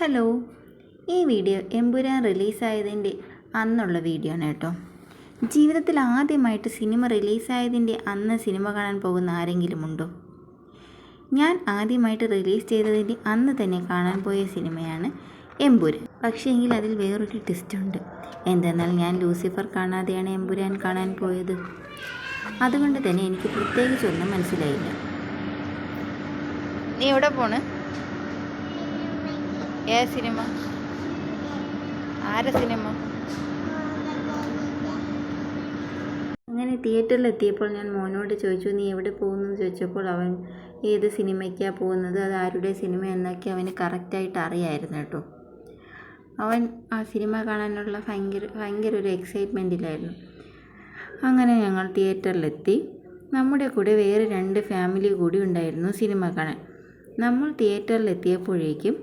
Hello ഈ video Empuraan റിലീസായതിന്റെ അന്നുള്ള video ആണ് കേട്ടോ. ജീവിതത്തിൽ ആദ്യമായിട്ട് സിനിമ റിലീസായതിന്റെ അന്ന് സിനിമ കാണാൻ പോകുന്ന ആരെങ്കിലും ഉണ്ടോ? ഞാൻ ആദ്യമായിട്ട് റിലീസ് ചെയ്തതിന്റെ അന്ന് തന്നെ കാണാൻ പോയ സിനിമയാണ് എമ്പുരാൻ. പക്ഷേ എങ്കിൽ അതിൽ വേറൊരു ട്വിസ്റ്റ് ഉണ്ട്. എന്തെന്നാൽ ഞാൻ ലൂസിഫർ കാണാതെയാണ് എമ്പുരാൻ കാണാൻ പോയത്. അതുകൊണ്ട് തന്നെ എനിക്ക് പ്രത്യേകിച്ചൊന്നും മനസ്സിലായില്ല. നീ എവിടെ പോണ്? ഏ സിനിമ? ആരെ സിനിമ? അങ്ങനെ തിയേറ്ററിൽ എത്തിയപ്പോൾ ഞാൻ മോനോട് ചോദിച്ചു നീ എവിടെ പോകുന്നു? ചോദിച്ചപ്പോൾ അവൻ ഏത് സിനിമയ്ക്കാണ് പോകുന്നത്? അത് ആരുടെ സിനിമ? എന്നൊക്കെ അവന് കറക്റ്റായിട്ട് അറിയായിരുന്നു കേട്ടോ. അവൻ ആ സിനിമ കാണാനുള്ള ഭയങ്കര ഭയങ്കര ഒരു എക്സൈറ്റ്മെന്റിലായിരുന്നു അങ്ങനെ ഞങ്ങൾ തിയേറ്ററിലെത്തി. നമ്മുടെ കൂടെ വേറെ രണ്ട് ഫാമിലി കൂടി ഉണ്ടായിരുന്നു സിനിമ കാണാൻ. നമ്മൾ തിയേറ്ററിലെത്തിയപ്പോഴേക്കും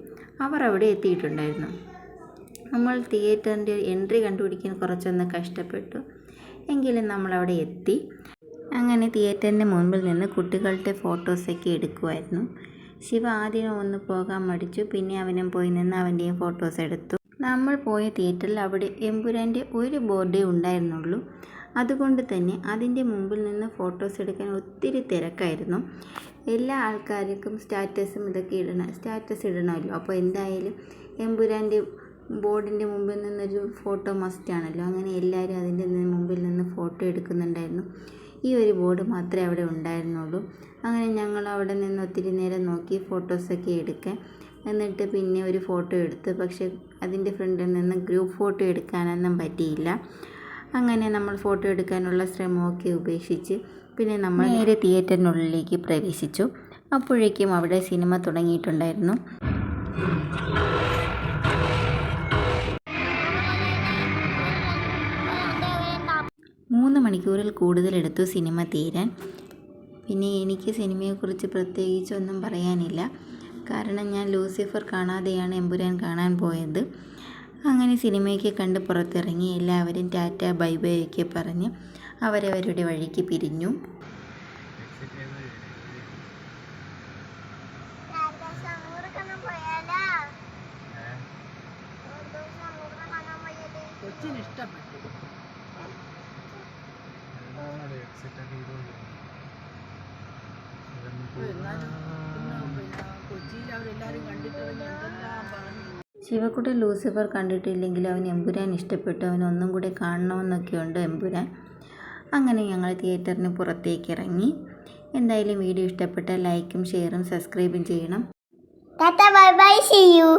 അവർ അവിടെ എത്തിയിട്ടുണ്ടായിരുന്നു. നമ്മൾ തിയേറ്ററിന്റെ എൻട്രി കണ്ടുപിടിക്കാൻ കുറച്ചൊന്ന് കഷ്ടപ്പെട്ടു. എങ്കിലും നമ്മളവിടെ എത്തി. അങ്ങനെ തിയേറ്ററിന്റെ മുൻപിൽ നിന്ന് കുട്ടികളുടെ ഫോട്ടോസൊക്കെ എടുക്കുമായിരുന്നു. ശിവ ആദ്യം ഒന്ന് പോകാൻ മടിച്ചു. പിന്നെ അവനും പോയി നിന്ന് അവന്റെയും ഫോട്ടോസ് എടുത്തു. നമ്മൾ പോയ തിയേറ്ററിൽ അവിടെ എമ്പുരാന്റെ ഒരു ബോർഡേ ഉണ്ടായിരുന്നുള്ളൂ. അതുകൊണ്ട് തന്നെ അതിന്റെ മുമ്പിൽ നിന്ന് ഫോട്ടോസ് എടുക്കാൻ ഒത്തിരി തിരക്കായിരുന്നു. എല്ലാ ആൾക്കാർക്കും സ്റ്റാറ്റസും ഇതൊക്കെ ഇടണം സ്റ്റാറ്റസ് ഇടണമല്ലോ. അപ്പോൾ എന്തായാലും എമ്പുരാന്റെ ബോർഡിന്റെ മുമ്പിൽ നിന്നൊരു ഫോട്ടോ മസ്റ്റാണല്ലോ അങ്ങനെ എല്ലാവരും അതിന്റെ മുമ്പിൽ നിന്ന് ഫോട്ടോ എടുക്കുന്നുണ്ടായിരുന്നു. ഈ ഒരു ബോർഡ് മാത്രമേ അവിടെ ഉണ്ടായിരുന്നുള്ളൂ. അങ്ങനെ ഞങ്ങൾ അവിടെ നിന്ന് ഒത്തിരി നേരം നോക്കി ഫോട്ടോസൊക്കെ എടുക്കാൻ. എന്നിട്ട് പിന്നെ ഒരു ഫോട്ടോ എടുത്ത് പക്ഷേ അതിന്റെ ഫ്രണ്ടിൽ നിന്ന് ഗ്രൂപ്പ് ഫോട്ടോ എടുക്കാനൊന്നും പറ്റിയില്ല. അങ്ങനെ നമ്മൾ ഫോട്ടോ എടുക്കാനുള്ള ശ്രമമൊക്കെ ഉപേക്ഷിച്ച് പിന്നെ നമ്മൾ നേരെ തിയേറ്ററിനുള്ളിലേക്ക് പ്രവേശിച്ചു. അപ്പോഴേക്കും അവിടെ സിനിമ തുടങ്ങിയിട്ടുണ്ടായിരുന്നു. മൂന്ന് മണിക്കൂറിൽ കൂടുതൽ എടുത്തു സിനിമ തീരാൻ. പിന്നെ എനിക്ക് സിനിമയെക്കുറിച്ച് പ്രത്യേകിച്ചൊന്നും പറയാനില്ല. കാരണം ഞാൻ ലൂസിഫർ കാണാതെയാണ് എമ്പുരാൻ കാണാൻ പോയത്. അങ്ങനെ സിനിമയൊക്കെ കണ്ട് പുറത്തിറങ്ങി എല്ലാവരും ടാറ്റ ബൈ ബൈ ഒക്കെ പറഞ്ഞ് അവരവരുടെ വഴിക്ക് പിരിഞ്ഞു. കൊച്ചിയിൽ അവരെല്ലാവരും കണ്ടിട്ടിറങ്ങി എന്തെല്ലാം പറഞ്ഞു ശിവക്കുട്ടൻ ലൂസിഫർ കണ്ടിട്ടില്ലെങ്കിൽ അവൻ എമ്പുരാൻ ഇഷ്ടപ്പെട്ടു. അവൻ ഒന്നും കൂടെ കാണണമെന്നൊക്കെയുണ്ട് എമ്പുരാൻ. അങ്ങനെ ഞങ്ങൾ തിയേറ്ററിന് പുറത്തേക്ക് ഇറങ്ങി എന്തായാലും വീഡിയോ ഇഷ്ടപ്പെട്ട ലൈക്കും ഷെയറും സബ്സ്ക്രൈബും ചെയ്യണം. Bye bye bye you.